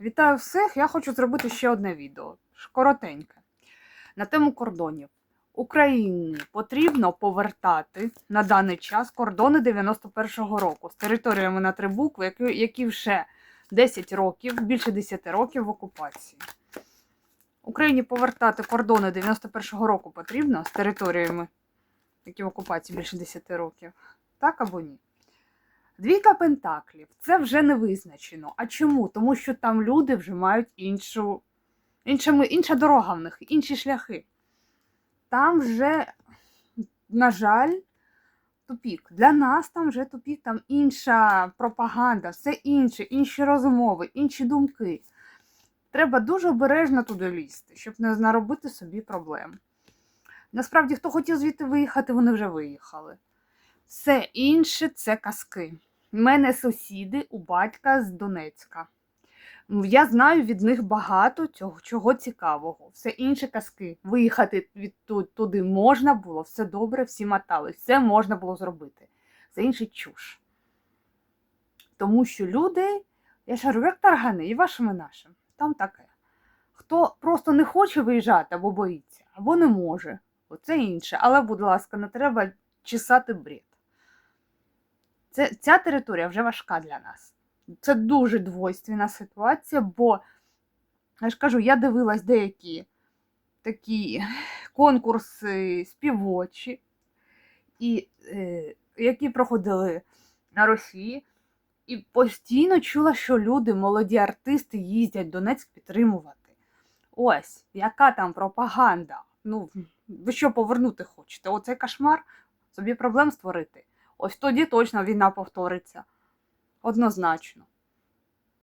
Вітаю всіх! Я хочу зробити ще одне відео, коротеньке, на тему кордонів. Україні потрібно повертати на даний час кордони 91-го року з територіями на три букви, які, які вже 10 років, більше 10 років в окупації. Україні повертати кордони 91-го року потрібно з територіями, які в окупації більше 10 років. Так або ні? Двійка пентаклів це вже не визначено. А чому? Тому що там люди вже мають іншу, іншими, інша дорога в них, інші шляхи. Там вже, на жаль, тупік. Для нас там вже тупік, там інша пропаганда, все інше, інші розмови, інші думки. Треба дуже обережно туди лізти, щоб не наробити собі проблем. Насправді, хто хотів звідти виїхати, вони вже виїхали. Все інше це казки. У мене сусіди у батька з Донецька. Я знаю від них багато цього, чого цікавого. Все інше казки. Виїхати від туди можна було, все добре, всі мотали, все можна було зробити. Все інше чуш. Тому що люди, я ж як таргани, і вашим, і нашим. Там таке. Хто просто не хоче виїжджати або боїться, або не може. Оце інше. Але, будь ласка, не треба чесати бред. Це, ця територія вже важка для нас. Це дуже двойственна ситуація, бо, я ж кажу, я дивилась деякі такі конкурси співочі, і, е, які проходили на Росії, і постійно чула, що люди, молоді артисти, їздять в Донецьк підтримувати. Ось, яка там пропаганда. Ну, ви що повернути хочете? Оцей кошмар собі проблем створити. Ось тоді точно війна повториться. Однозначно.